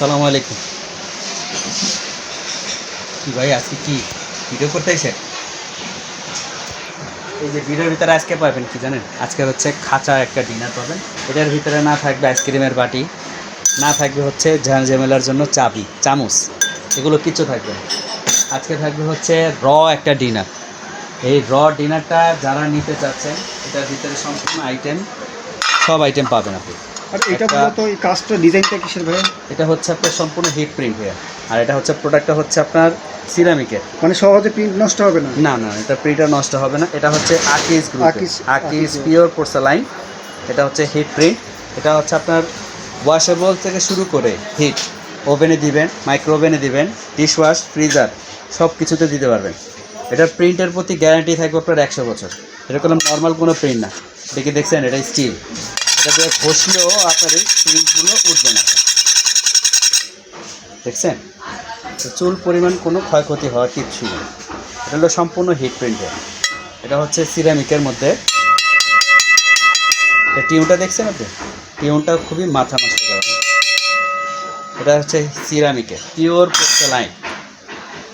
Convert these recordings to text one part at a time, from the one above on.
আসসালামু আলাইকুম। কি ভাই, আজকে কি ভিডিও করতে এসে? এই যে ভিডিওর ভিতরে আজকে পাবেন কি জানেন? আজকে হচ্ছে খাঁচা একটা ডিনার পাবেন। এটার ভিতরে না থাকবে আইসক্রিমের বাটি, না থাকবে হচ্ছে ঝামেলার জন্য চাবি, চামচ, এগুলো কিছু থাকবে আজকে থাকবে হচ্ছে র একটা ডিনার এই র ডিনারটা যারা নিতে চাচ্ছেন, এটার ভিতরে সম্পূর্ণ আইটেম সব আইটেম পাবেন আপনি। আর এটা একটা- মূলত এই কাজটা ডিজাইনটা কিসের ভাই এটা হচ্ছে আপনার সম্পূর্ণ হিট প্রিন্ট হয়ে আর এটা হচ্ছে প্রোডাক্টটা হচ্ছে আপনার সিরামিকের মানে সহজে প্রিন্ট নষ্ট হবে না? না না এটা প্রিন্টার নষ্ট হবে না। এটা হচ্ছে আকিস- আকিস আকিস- পিওর পোর্সালাইন এটা হচ্ছে হিট প্রিন্ট এটা হচ্ছে আপনার ওয়াশেবল থেকে শুরু করে হিট ওভেনে দিবেন মাইক্রো ওভেনে দিবেন ডিশ ওয়াশ ফ্রিজার সব কিছুতে দিতে পারবেন। এটার প্রিন্টের প্রতি গ্যারান্টি থাকবে আপনার একশো বছর। এটা কোনো নর্মাল কোনো প্রিন্ট না। দেখে দেখছেন এটা স্টিল এটা দিয়ে ঘষলেও আপনার এই প্রিন্টগুলো উঠবে না। দেখছেন? চুল পরিমাণ কোনো ক্ষয়ক্ষতি হওয়ার কিচ্ছু নেই। এটা হলো সম্পূর্ণ হিট প্রিন্টের এটা হচ্ছে সিরামিকের মধ্যে। টিউনটা দেখছেন আপনি? টিউনটা খুবই মাথা নষ্ট করা। এটা হচ্ছে সিরামিকের পিওর পোর্সেলাইন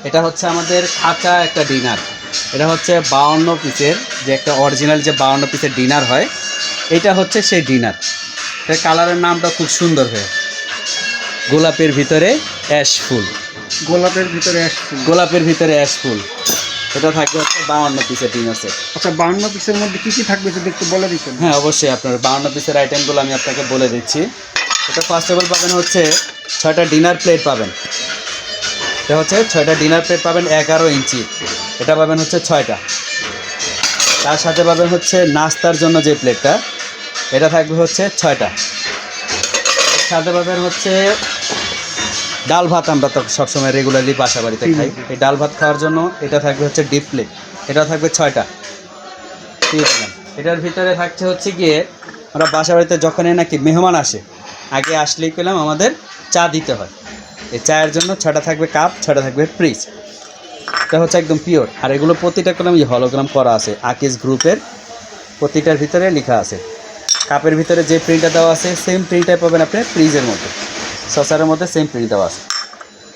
এটা হচ্ছে আমাদের খাঁচা একটা ডিনার এটা হচ্ছে বাউন্ন পিসের যে একটা অরিজিনাল যে বাউন্ন পিসের ডিনার হয় এটা হচ্ছে সেই ডিনার। কালারের নামটা খুব সুন্দর হয়ে। গোলাপের ভিতরে অ্যাশ ফুল। গোলাপের ভিতরে আসছে গোলাপের ভিতরে অ্যাশ ফুল। এটা থাকবে হচ্ছে বাউন্ন পিসের ডিনার সেট আচ্ছা বান্ন পিসের মধ্যে কী কী থাকবে যদি একটু বলে দিতেন? হ্যাঁ অবশ্যই আপনার বাউন্ন পিসের আইটেমগুলো আমি আপনাকে বলে দিচ্ছি। এটা ফার্স্ট অফ অল পাবেন হচ্ছে ছয়টা ডিনার প্লেট পাবেন। এটা হচ্ছে ছয়টা ডিনার প্লেট পাবেন এগারো ইঞ্চি। এটা পাবেন হচ্ছে ছয়টা। তার সাথে পাবেন হচ্ছে নাস্তার জন্য যে প্লেটটা এটা থাকবে হচ্ছে ছয়টা। সাথে পাবেন হচ্ছে ডাল ভাত আমরা তো সবসময় রেগুলারলি বাসা বাড়িতে খাই। এই ডাল ভাত খাওয়ার জন্য এটা থাকবে হচ্ছে ডিপ প্লেট এটা থাকবে ছয়টা। এটার ভিতরে থাকছে হচ্ছে গিয়ে আমরা বাসা বাড়িতে যখনই নাকি মেহমান আসে আগে আসলেই পেলাম আমাদের চা দিতে হয়। এই চায়ের জন্য ছটা থাকবে কাপ ছটা থাকবে ফ্রিজ এটা হচ্ছে একদম পিওর আর এগুলো প্রতিটা কলম হলোগ্রাম করা আছে। আকিস গ্রুপের প্রতিটার ভিতরে লেখা আছে। কাপের ভিতরে যে প্রিন্টটা দেওয়া আছে সেম প্রিন্টটাই পাবেন আপনি ফ্রিজের মধ্যে। সসারের মধ্যে সেম প্রিন্ট দেওয়া আছে।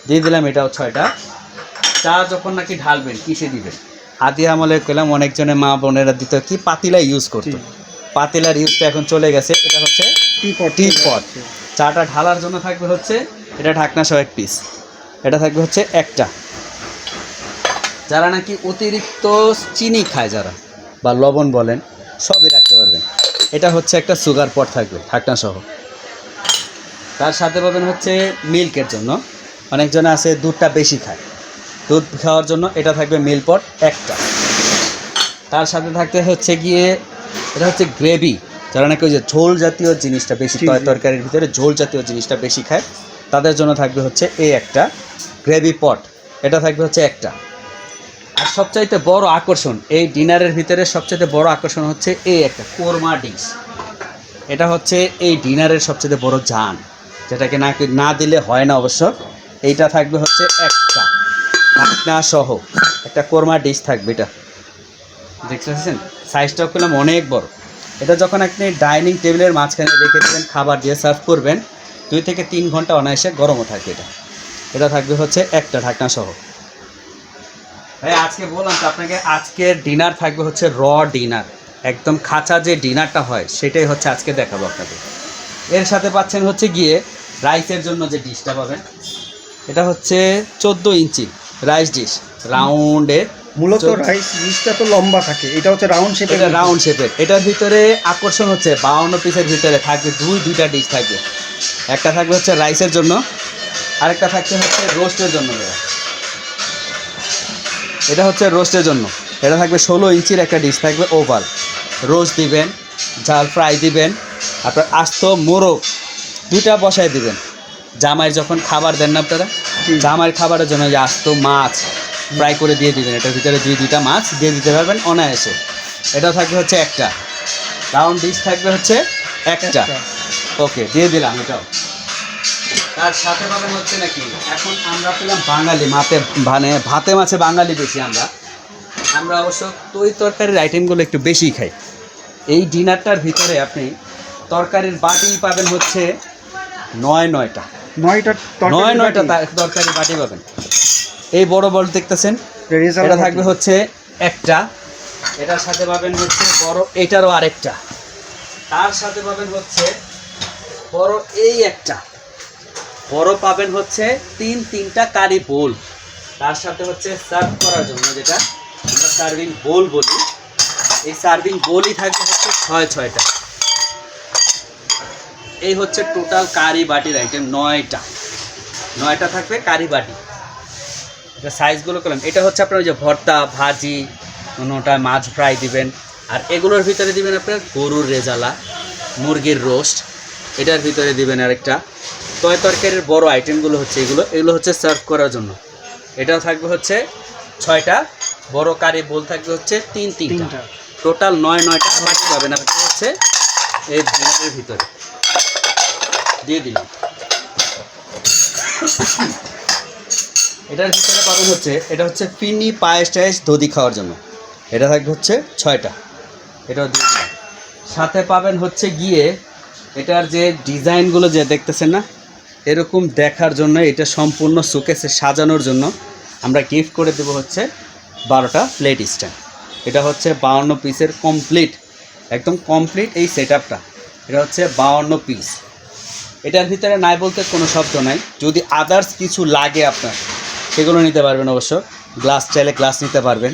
দিয়ে দিলাম এটাও ছয়টা। চা যখন নাকি ঢালবেন কিসে দিবেন? আদি আমলে পেলাম অনেকজনের মা বোনেরা দিত কি পাতিলা ইউজ করতো। পাতিলার ইউজটা এখন চলে গেছে এটা হচ্ছে টি পট চাটা ঢালার জন্য থাকবে হচ্ছে এটা ঢাকনা সহ এক পিস এটা থাকবে হচ্ছে একটা। যারা নাকি অতিরিক্ত চিনি খায় যারা বা লবণ বলেন সবই রাখতে পারবেন। এটা হচ্ছে একটা সুগার পট থাকবে ঢাকনা সহ। তার সাথে পাবেন হচ্ছে মিল্কের জন্য। অনেকজন আছে দুধটা বেশি খায়। দুধ খাওয়ার জন্য এটা থাকবে মিল পট একটা। তার সাথে থাকতে হচ্ছে গিয়ে এটা হচ্ছে গ্রেভি। যারা নাকি ওই যে ঝোল জাতীয় জিনিসটা বেশি তরকারির ভিতরে ঝোল জাতীয় জিনিসটা বেশি খায় তাদের জন্য থাকবে হচ্ছে এই একটা গ্রেভি পট। এটা থাকবে হচ্ছে একটা। আর সবচাইতে বড় আকর্ষণ, এই ডিনারের ভিতরে সবচাইতে বড় আকর্ষণ হচ্ছে এই একটা কোরমা ডিশ। এটা হচ্ছে এই ডিনারের সবচেয়ে বড় জান, যেটাকে না না দিলে হয় না অবশ্য। এইটা থাকবে হচ্ছে একটা। ঢাকনা সহ একটা কোরমা ডিশ থাকবে এটা। দেখতেছেন? সাইজটা পেলাম অনেক বড়। এটা যখন আপনি ডাইনিং টেবিলের মাঝখানে রেখে দেবেন, খাবার দিয়ে সার্ভ করবেন, দুই থেকে তিন ঘণ্টা অনায়াসে গরমও থাকবে এটা। এটা থাকবে হচ্ছে একটা ঢাকনা সহ। ভাই আজকে বললাম তো আপনাকে আজকের ডিনার থাকবে হচ্ছে র ডিনার একদম খাঁচা যে ডিনারটা হয় সেটাই হচ্ছে আজকে দেখাবো আপনাকে এর সাথে পাচ্ছেন হচ্ছে গিয়ে রাইসের জন্য যে ডিশটা পাবেন এটা হচ্ছে চোদ্দ ইঞ্চি রাইস ডিশ রাউন্ডের মূলত রাইস ডিশটা তো লম্বা থাকে এটা হচ্ছে রাউন্ড শেপের এটা রাউন্ড শেপের এটার ভিতরে আকর্ষণ হচ্ছে বাউন্ন পিসের ভিতরে থাকবে দুই দুইটা ডিশ থাকবে। একটা থাকবে হচ্ছে রাইসের জন্য আরেকটা থাকছে হচ্ছে রোস্টের জন্য। এটা হচ্ছে রোস্টের জন্য। এটা থাকবে ষোলো ইঞ্চির একটা ডিশ থাকবে ওভাল। রোস্ট দিবেন ঝাল ফ্রাই দিবেন আপনার আস্ত মোরগ দুইটা বসায় দিবেন। জামাই যখন খাবার দেন না আপনারা জি। জামাইয়ের খাবারের জন্য যে আস্ত মাছ ফ্রাই করে দিয়ে দিবেন। এটার ভিতরে দুই দুইটা মাছ দিয়ে দিতে পারবেন অনায়াসে। এটা থাকবে হচ্ছে একটা। রাউন্ড ডিশ থাকবে হচ্ছে একটা। একটা। ওকে দিয়ে দিলাম এটাও। তার সাথে পাবেন হচ্ছে নাকি? এখন আমরা পেলাম বাঙালি মাতে মানে ভাতে মাছে বাঙালি বেশি আমরা। আমরা অবশ্য তৈ তরকারির আইটেমগুলো একটু বেশি খাই। এই ডিনারটার ভিতরে আপনি তরকারির বাটি পাবেন হচ্ছে নয় নয়টা। নয়টা নয় নয়টা বাটি? তরকারি বাটি পাবেন। এই বড় বল দেখতেছেন এটা থাকবে হচ্ছে একটা। এটার সাথে পাবেন হচ্ছে বড় এটারও আরেকটা। তার সাথে পাবেন হচ্ছে বড় এই একটা। বড় পাবেন হচ্ছে তিন তিনটা কারি বোল। তার সাথে হচ্ছে সার্ভ করার জন্য যেটা আমরা সার্ভিং বোল বলি, এই সার্ভিং বোলই থাকবে হচ্ছে ছয় ছয়টা। এই হচ্ছে টোটাল কারি বাটির আইটেম নয়টা। নয়টা থাকবে কারি বাটি। এটা সাইজগুলো করলাম এটা হচ্ছে আপনার ওই যে ভর্তা, ভাজি, কোনোটা মাছ ফ্রাই দিবেন। আর এগুলোর ভিতরে দিবেন আপনার গরুর রেজালা, মুরগির রোস্ট এটার ভিতরে দিবেন আরেকটা। তয় তরকারির বড় আইটেমগুলো হচ্ছে এগুলো। এগুলো হচ্ছে সার্ভ করার জন্য। এটাও থাকবে হচ্ছে ছয়টা। বড় কারি বোল থাকবে হচ্ছে তিন তিনটা। তিনটা। টোটাল নয় নয়টা বাটি পাবেন আপনি হচ্ছে এই ডিনারের ভিতরে। দিয়ে দিলাম। এটার ভিতরে পাবেন হচ্ছে এটা হচ্ছে ফিনি পায়েস টায়েস দধি খাওয়ার জন্য। এটা থাকবে হচ্ছে ছয়টা। এটাও দিয়ে দিলাম। সাথে পাবেন হচ্ছে গিয়ে এটার যে ডিজাইনগুলো যে দেখতেছেন না এরকম দেখার জন্য, এটা সম্পূর্ণ শোকেসে সাজানোর জন্য আমরা গিফট করে দেবো হচ্ছে বারোটা প্লেট স্ট্যান্ড এটা হচ্ছে বাউন্ন পিসের কমপ্লিট একদম কমপ্লিট এই সেট এটা হচ্ছে বাউন্ন পিস এটার ভিতরে নাই বলতে কোনো শব্দ নাই। যদি আদার্স কিছু লাগে আপনার, সেগুলো নিতে পারবেন অবশ্য। গ্লাস চাইলে গ্লাস নিতে পারবেন।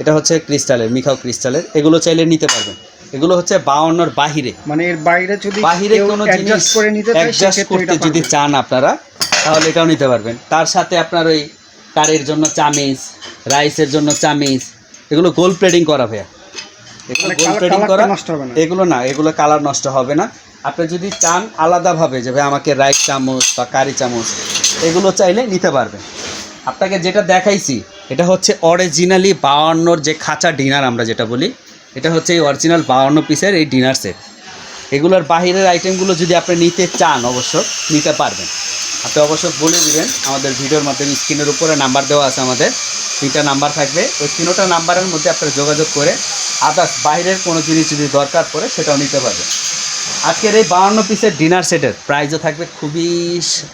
এটা হচ্ছে ক্রিস্টালের মিখাও ক্রিস্টালের এগুলো চাইলে নিতে পারবেন। এগুলো হচ্ছে বাউন্নর বাহিরে। মানে এর বাইরে যদি বাহিরে কোনো জিনিস করে নিতে অ্যাডজাস্ট করতে যদি চান আপনারা তাহলে এটাও নিতে পারবেন। তার সাথে আপনার ওই কারের জন্য চামিচ রাইসের জন্য চামিচ এগুলো গোল প্লেটিং করা ভাইয়া। এগুলো মানে গোল কালার- প্লেটিং করা নষ্ট হবে না। এগুলো না এগুলো কালার নষ্ট হবে না। আপনি যদি চান আলাদাভাবে যে ভাই আমাকে রাইস চামচ বা কারি চামচ এগুলো চাইলে নিতে পারবেন। আপনাকে যেটা দেখাইছি এটা হচ্ছে অরিজিনালি বাউান্নর যে খাঁচা ডিনার আমরা যেটা বলি এটা হচ্ছে এই অরিজিনাল বাউান্ন পিসের এই ডিনার সেট এগুলোর বাহিরের আইটেমগুলো যদি আপনি নিতে চান অবশ্য, নিতে পারবেন। আপনি অবশ্য বলে দিবেন, আমাদের ভিডিওর মাধ্যমে স্ক্রিনের উপরে নাম্বার দেওয়া আছে আমাদের। তিনটা নাম্বার থাকবে। ওই তিনোটা নাম্বারের মধ্যে আপনারা যোগাযোগ করে আদার্স বাইরের কোনো জিনিস যদি দরকার পড়ে, সেটাও নিতে পারবেন। আজকের এই বাউন্ন পিসের ডিনার সেটের প্রাইসও থাকবে খুবই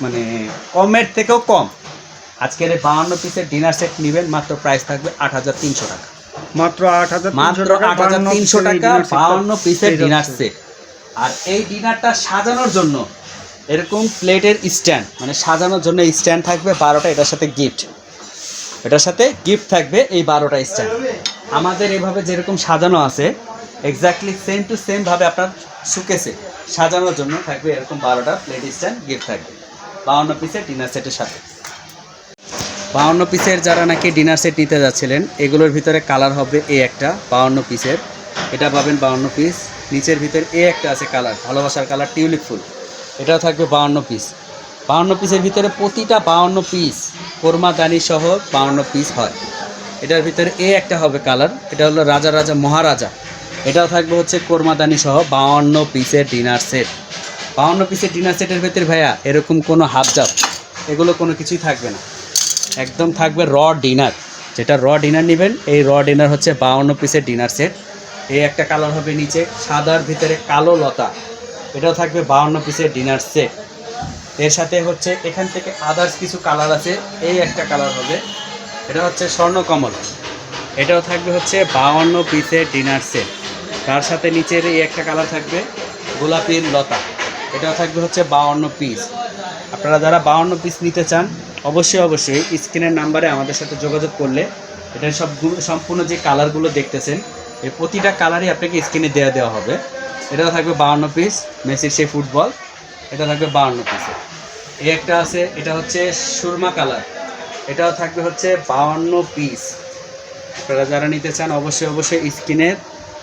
মানে কমের থেকেও কম। আজকের এই বাউন্ন পিসের ডিনার সেট নেবেন, মাত্র প্রাইস থাকবে আট হাজার তিনশো টাকা। মাত্র আট হাজার মাত্র আট হাজার তিনশো টাকা বাউন্ন পিসের ডিনার সেট আর এই ডিনারটা সাজানোর জন্য এরকম প্লেটের স্ট্যান্ড মানে সাজানোর জন্য স্ট্যান্ড থাকবে বারোটা এটার সাথে গিফট এটার সাথে গিফট থাকবে এই বারোটা স্ট্যান্ড আমাদের এভাবে যেরকম সাজানো আছে এক্স্যাক্টলি সেম টু সেম ভাবে আপনার সুকেসে সাজানোর জন্য থাকবে এরকম বারোটা প্লেট স্ট্যান্ড গিফট থাকবে বাউন্ন পিসের ডিনার সেটের সাথে। বাউন্ন পিসের যারা নাকি ডিনার সেট নিতে যাচ্ছিলেন, এগুলোর ভিতরে কালার হবে এ একটা, বাউন্ন পিসের। এটা পাবেন বাউন্ন পিস নিচের ভিতরে এ একটা আছে কালার ভালোবাসার কালার টিউলিপ ফুল। এটাও থাকবে বাউন্ন পিস বাউন্ন পিসের ভিতরে প্রতিটা বাউন্ন পিস কোরমা দানি সহ বাউন্ন পিস হয়। এটার ভিতরে এ একটা হবে কালার এটা হলো রাজা রাজা মহারাজা। এটাও থাকবে হচ্ছে কোরমাদানি সহ বাউন্ন পিসের ডিনার সেট বাউন্ন পিসের ডিনার সেটের ভিতরে ভাইয়া, এরকম কোনো হাফ জাপ এগুলো কোনো কিছুই থাকবে না। একদম থাকবে র ডিনার। যেটা র ডিনার নেবেন, এই র ডিনার হচ্ছে বাউন্ন পিসের ডিনার সেট। এই একটা কালার হবে নিচে, সাদার ভিতরে কালো লতা। এটাও থাকবে বাউন্ন পিসের ডিনার সেট। এর সাথে হচ্ছে এখান থেকে আদার্স কিছু কালার আছে, এই একটা কালার হবে। এটা হচ্ছে স্বর্ণকমল। এটাও থাকবে হচ্ছে বাউন্ন পিসের ডিনার সেট। তার সাথে নিচের এই একটা কালার থাকবে গোলাপির লতা। এটাও থাকবে হচ্ছে বাউন্ন পিস। আপনারা যারা বাউন্ন পিস নিতে চান অবশ্যই অবশ্যই। স্ক্রিনের নাম্বারে আমাদের সাথে যোগাযোগ করলে এটার সব সম্পূর্ণ যে কালারগুলো দেখতেছেন এই প্রতিটা কালারই আপনাকে স্ক্রিনে দেওয়া দেওয়া হবে। এটাও থাকবে বাউন্ন পিস মেসির সেই ফুটবল, এটা থাকবে বাউন্ন পিসে এই একটা আছে, এটা হচ্ছে সুরমা কালার। এটাও থাকবে হচ্ছে বাউন্ন পিস আপনারা যারা নিতে চান, অবশ্যই অবশ্যই স্ক্রিনের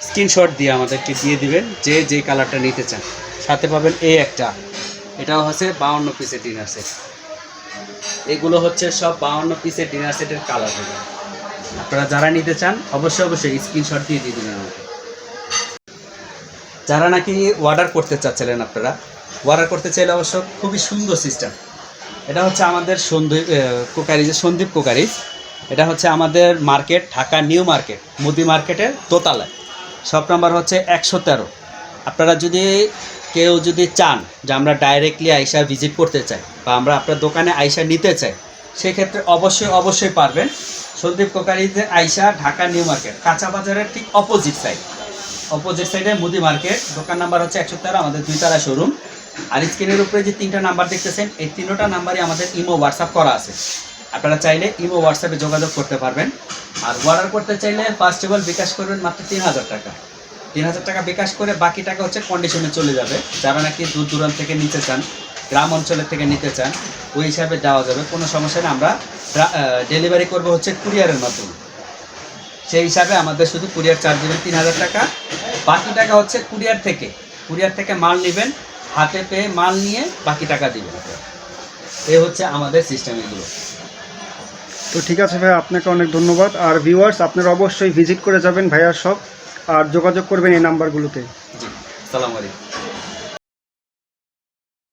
স্ক্রিনশট দিয়ে আমাদেরকে দিয়ে দিবেন, যে যে কালারটা নিতে চান। সাথে পাবেন এই একটা। এটাও হচ্ছে বাউন্ন পিসের ডিনার সেট এগুলো হচ্ছে সব বাউন্ন পিসের ডিনার সেটের কালার হবে। আপনারা যারা নিতে চান, অবশ্যই অবশ্যই স্ক্রিনশট দিয়ে দিয়ে দিবেন আমাকে। যারা নাকি অর্ডার করতে চাচ্ছিলেন আপনারা অর্ডার করতে চাইলে অবশ্য খুবই সুন্দর সিস্টেম এটা হচ্ছে আমাদের সন্দীপ কোকারিজ সন্দীপ কোকারিজ। এটা হচ্ছে আমাদের মার্কেট ঢাকা নিউ মার্কেট, মুদি মার্কেটের দোতলায়। শপ নাম্বার হচ্ছে একশো তেরো। আপনারা যদি কেউ যদি চান যে আমরা ডাইরেক্টলি আইসা ভিজিট করতে চাই বা আমরা আপনার দোকানে আইসা নিতে চাই, সেক্ষেত্রে অবশ্যই অবশ্যই পারবেন। সন্দীপ কোকারিতে আইসা ঢাকা নিউ মার্কেট। কাঁচা বাজারের ঠিক অপোজিট সাইড অপোজিট সাইডে মুদি মার্কেট। দোকান নাম্বার হচ্ছে একশো তেরো, আমাদের দুই তারা শোরুম আর স্ক্রিনের উপরে যে তিনটা নাম্বার দেখতেছেন, এই তিনটা নাম্বারই আমাদের ইমো, হোয়াটসঅ্যাপ করা আছে। আপনারা চাইলে ইমো, হোয়াটসঅ্যাপে যোগাযোগ করতে পারবেন। আর অর্ডার করতে চাইলে ফার্স্ট অফ অল বিকাশ করবেন মাত্র তিন হাজার টাকা। তিন হাজার টাকা বিকাশ করে বাকি টাকা হচ্ছে কন্ডিশনে চলে যাবে। যারা নাকি দূর দূরান্ত থেকে নিতে চান, গ্রাম অঞ্চলের থেকে নিতে চান, ওই হিসাবে দেওয়া যাবে। কোনো সমস্যা নেই, আমরা ডেলিভারি করব হচ্ছে কুরিয়ারের মাধ্যমে। সেই হিসাবে আমাদের শুধু কুরিয়ার চার্জ দেবেন তিন হাজার টাকা। বাকি টাকা হচ্ছে কুরিয়ার থেকে। কুরিয়ার থেকে মাল নেবেন, হাতে পেয়ে মাল নিয়ে বাকি টাকা দেবেন এই হচ্ছে আমাদের সিস্টেম এগুলো। তো ঠিক আছে ভাই, আপনাকে অনেক ধন্যবাদ। আর ভিউয়ার্স আপনারা অবশ্যই ভিজিট করে যাবেন ভাইয়ার সব আর যোগাযোগ করবেন এই নাম্বারগুলোতে। জি সালাম আলাইকুম।